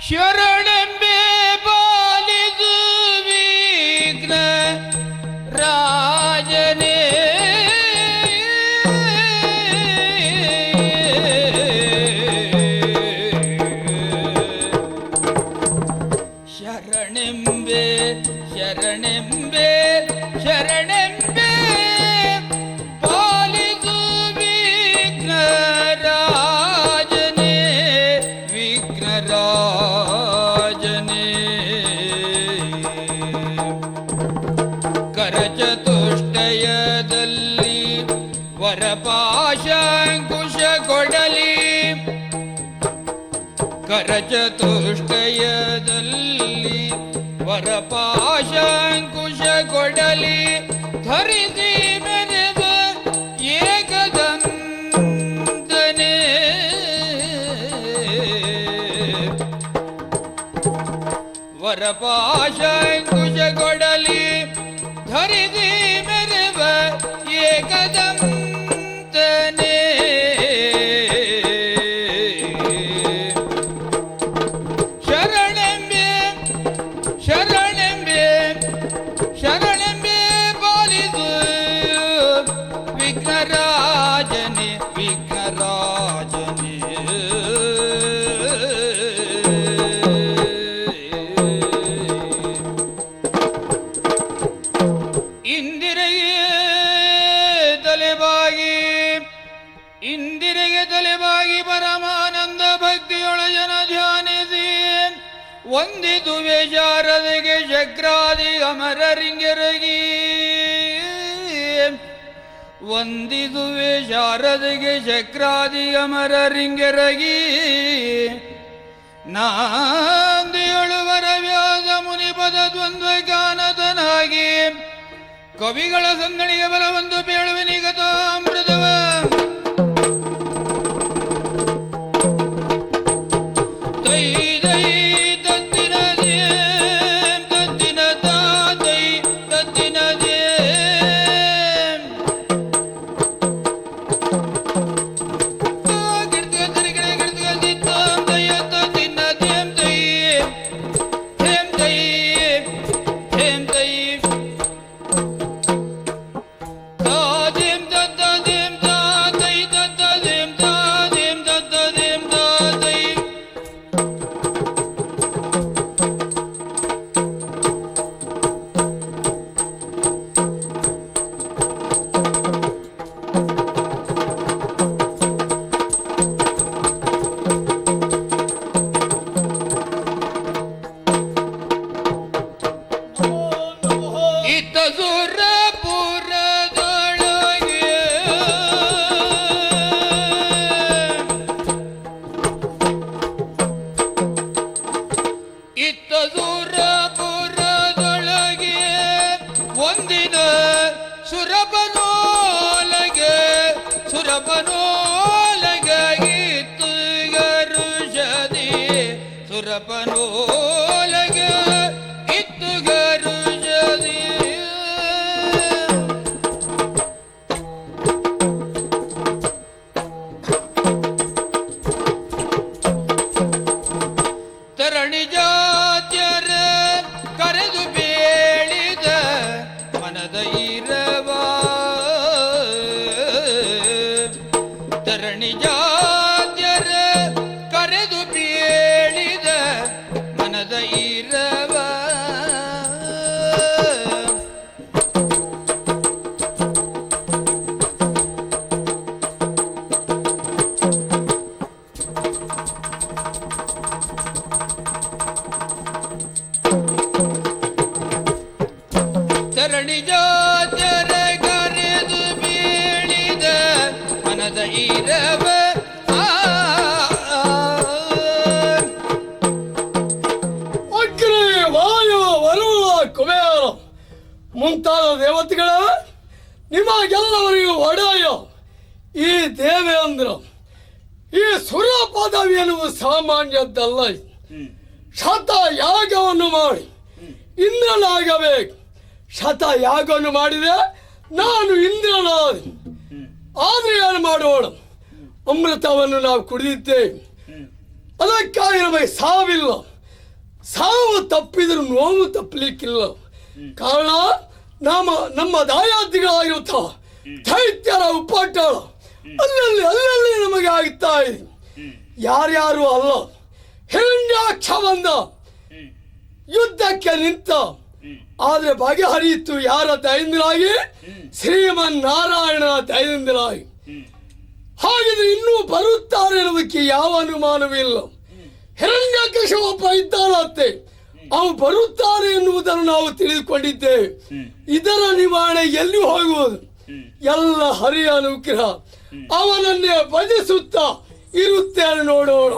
ಶರಣೆಂಬೆ ಕರಚತುಷ್ಟಯದಲ್ಲಿ ವರಪಾಶಂಕುಶ ಕೊಡಲಿ ಕರಚತುಷ್ಟಯದಲ್ಲಿ ವರಪಾಶಂಕುಶ ಕೊಡಲಿ ಧರಿಸಿ ಮೆರೆದ ಏಕದಂತನೇ. ವರಪಾಶಂಕುಶ ಕೊಡಲಿ ಧರಿಸಿ ಮೆರವ ಏಕದಂತನೇ ಶರಣೆಂಬೆ ಶರಣೆಂಬೆ ಶರಣೆಂಬೆ ಪಾಲಿಸು ವಿಘ್ನರಾಜನೆ ವಂದಿದುವೆ ಶಾರದೆಗೆ ಚಕ್ರಾದಿ ಅಮರರಿಂಗೆರಗಿ. ವಂದಿದುವೆ ಶಾರದೆಗೆ ಚಕ್ರಾದಿ ನಾಂದಿಯೊಳುವರ ವ್ಯಾಸ ಮುನಿಪದ ದ್ವಂದ್ವ ಗಾನದನಾಗಿ ಕವಿಗಳ ಸಂಗಣಿಗೆ ಬಲವೊಂದು ಬೇಳುವೆ ನಿಗತ ಅಮೃತವ. ತೈ தனத இரவா தரணியா ಮುಂತಾದ ದೇವತೆಗಳ ನಿಮಗೆಲ್ಲವರಿಗೂ ಒಡೆಯ ಈ ದೇವೇಂದ್ರ ಈ ಸುರ ಪದವಿ ಎನ್ನುವುದು ಸಾಮಾನ್ಯದ್ದಲ್ಲ. ಶತ ಯಾಗವನ್ನು ಮಾಡಿ ಇಂದ್ರನಾಗಬೇಕು. ಶತ ಯಾಗವನ್ನು ಮಾಡಿದೆ ನಾನು ಇಂದ್ರನಾದ. ಆದ್ರೆ ಏನು ಮಾಡೋಣ? ಅಮೃತವನ್ನು ನಾವು ಕುಡಿದಿದ್ದೇವೆ. ಅದಕ್ಕಾಗಿ ನಮಗೆ ಸಾವಿಲ್ಲ. ಸಾವು ತಪ್ಪಿದರೂ ನೋವು ತಪ್ಪಲಿಕ್ಕಿಲ್ಲ. ಕಾರಣ ನಮ್ಮ ನಮ್ಮ ದಾಯಾದಿಗಳಾಗಿರುತ್ತ ಚೈತ್ಯರ ಉಪಟಳ ಅಲ್ಲಲ್ಲಿ ಅಲ್ಲಲ್ಲಿ ನಮಗೆ ಆಗ್ತಾ ಇದೆ. ಯಾರ್ಯಾರು ಅಲ್ಲ ಹಿರಣ್ಯಾಕ್ಷ ಬಂದ ಯುದ್ಧಕ್ಕೆ ನಿಂತ ಆದ್ರೆ ಬಗೆಹರಿಯಿತು ಯಾರ ದಯದಿಂದಲಾಗಿ ಶ್ರೀಮನ್ ನಾರಾಯಣ ದಯದಿಂದಲಾಗಿ ಹಾಗಿದ್ರೆ ಇನ್ನೂ ಬರುತ್ತಾರೆ ಅನ್ನೋದಕ್ಕೆ ಯಾವ ಅನುಮಾನವಿಲ್ಲ ಹಿರಣ್ಯಾಕ್ಷ ಒಬ್ಬ ಇದ್ದಾನಂತೆ ಅವು ಬರುತ್ತಾರೆ ಎನ್ನುವುದನ್ನು ನಾವು ತಿಳಿದುಕೊಂಡಿದ್ದೇವೆ ಇದರ ನಿವಾರಣೆ ಎಲ್ಲಿ ಹೋಗುವುದು? ಎಲ್ಲ ಹರಿಯ ಅನುಗ್ರಹ ಅವನನ್ನೇ ಭಜಿಸುತ್ತಾ ಇರುತ್ತೇನೆ ನೋಡೋಣ.